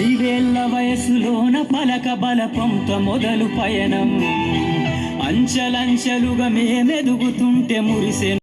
ఐదేళ్ళ వయసులోన పలక బలపంత మొదలు పయనం. అంచలంచలుగా మేమెదుగుతుంటే మురిసెను